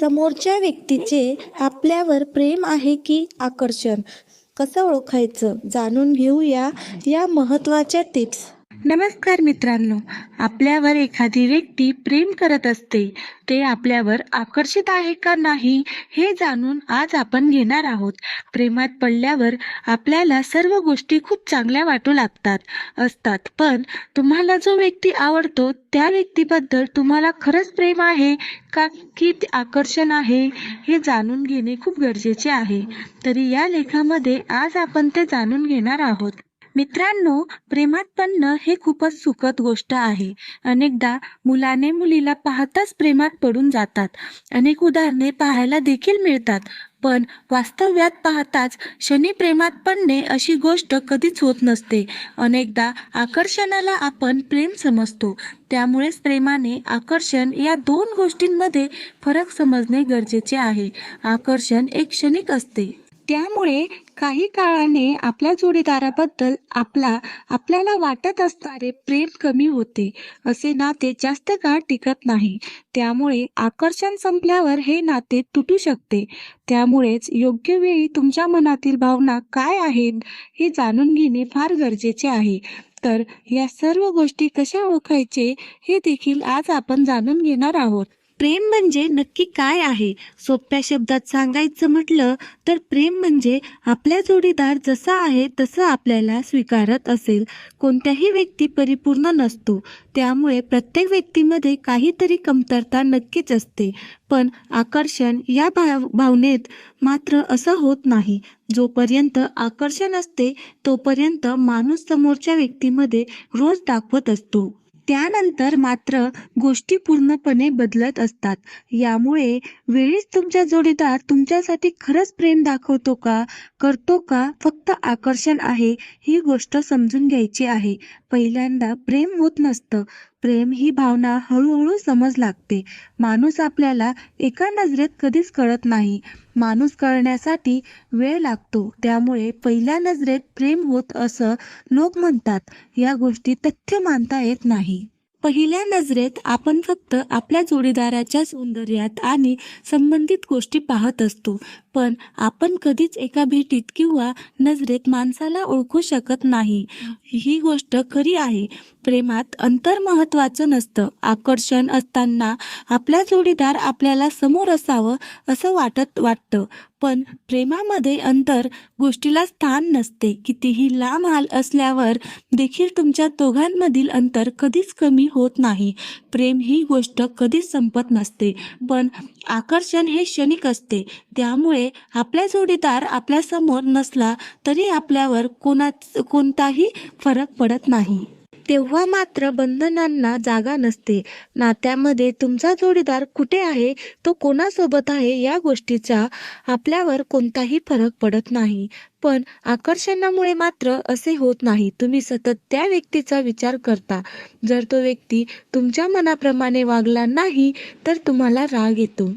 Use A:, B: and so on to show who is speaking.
A: समोरच्या व्यक्तीचे आपल्यावर प्रेम आहे की आकर्षण? कसं ओळखायचं? जाणून घेऊया या महत्त्वाच्या टिप्स.
B: नमस्कार मित्रांनो आपल्यावर एखादी व्यक्ती प्रेम करत असते ते आपल्यावर आकर्षित आहे का नाही हे जाणून आज आपण घेणार आहोत. प्रेमात पडल्यावर आपल्याला सर्व गोष्टी खूप चांगल्या वाटू लागतात असतात. पण तुम्हाला जो व्यक्ती आवडतो त्या व्यक्तीबद्दल तुम्हाला खरंच प्रेम आहे का की आकर्षण आहे हे जाणून घेणे खूप गरजेचे आहे. तरी या लेखामध्ये आज आपण ते जाणून घेणार आहोत. मित्रांनो प्रेमात पडणं हे खूपच सुखद गोष्ट आहे. अनेकदा मुलाने मुलीला पाहताच प्रेमात पडून जातात. अनेक उदाहरणे पाहायला देखील मिळतात. पण वास्तव्यात पाहताच शनी प्रेमात पडणे अशी गोष्ट कधीच होत नसते. अनेकदा आकर्षणाला आपण प्रेम समजतो. त्यामुळेच प्रेमाने आकर्षण या दोन गोष्टींमध्ये फरक समजणे गरजेचे आहे. आकर्षण एक क्षणिक असते. त्यामुळे काही काळाने आपल्या जोडीदाराबद्दल आपला आपल्याला वाटत असणारे प्रेम कमी होते. असे नाते जास्त काळ टिकत नाही. त्यामुळे आकर्षण संपल्यावर हे नाते तुटू शकते. त्यामुळेच योग्य वेळी तुमच्या मनातील भावना काय आहेत हे जाणून घेणे फार गरजेचे आहे. तर या सर्व गोष्टी कशा ओळखायचे हे देखील आज आपण जाणून घेणार आहोत.
A: प्रेम म्हणजे नक्की काय आहे? सोप्या शब्दात सांगायचं म्हटलं तर प्रेम म्हणजे आपल्या जोडीदार जसा आहे तसं आपल्याला स्वीकारत असेल. कोणत्याही व्यक्ती परिपूर्ण नसतो. त्यामुळे प्रत्येक व्यक्तीमध्ये काहीतरी कमतरता नक्कीच असते. पण आकर्षण या भाव भावनेत मात्र असं होत नाही. जोपर्यंत आकर्षण असते तोपर्यंत माणूस समोरच्या व्यक्तीमध्ये रोज दाखवत असतो. त्यानंतर मात्र गोष्टी पूर्णपणे बदलत असतात. यामुळे वेळीच तुमच्या जोडीदार तुमच्यासाठी खरंच प्रेम दाखवतो का करतो का फक्त आकर्षण आहे ही गोष्ट समजून घ्यायची आहे. पहिल्यांदा प्रेम होत नसतं. प्रेम ही भावना हळूहळू समज लागते. माणूस आपल्याला एका नजरेत कधीच कळत नाही. माणूस कळण्यासाठी वेळ लागतो. त्यामुळे पहिल्या नजरेत प्रेम होत असं लोक म्हणतात. या गोष्टी तथ्य मानता येत नाही. पहिल्या नजरेत आपण फक्त आपल्या जोडीदाराच्या सौंदर्यात आणि संबंधित गोष्टी पाहत असतो. पण आपण कधीच एका भेटीत किंवा नजरेत माणसाला ओळखू शकत नाही. ही गोष्ट खरी आहे. प्रेमात अंतर महत्त्वाचं नसतं. आकर्षण असताना आपला जोडीदार आपल्याला समोर असावं असं वाटत वाटतं. पण प्रेमामध्ये अंतर गोष्टीला स्थान नसते. कितीही लांब हाल असल्यावर देखील तुमच्या दोघांमधील अंतर कधीच कमी होत नाही. प्रेम ही गोष्ट कधीच संपत नसते. पण आकर्षण हे क्षणिक असते. त्यामुळे आपला जोडीदार आपल्यासमोर नसला तरी आपल्यावर कोणाच कोणताही फरक पडत नाही. तेव्हा मात्र बंधनांना जागा नसते. नात्यामध्ये तुमचा जोडीदार कुठे आहे? तो कोणासोबत आहे? या गोष्टीचा आपल्यावर कोणताही फरक पडत नाही. पण आकर्षणामुळे मात्र असे होत नाही. तुम्ही सतत त्या व्यक्तीचा विचार करता. जर तो व्यक्ती तुमच्या मनाप्रमाणे वागला नाही तर तुम्हाला राग येतो.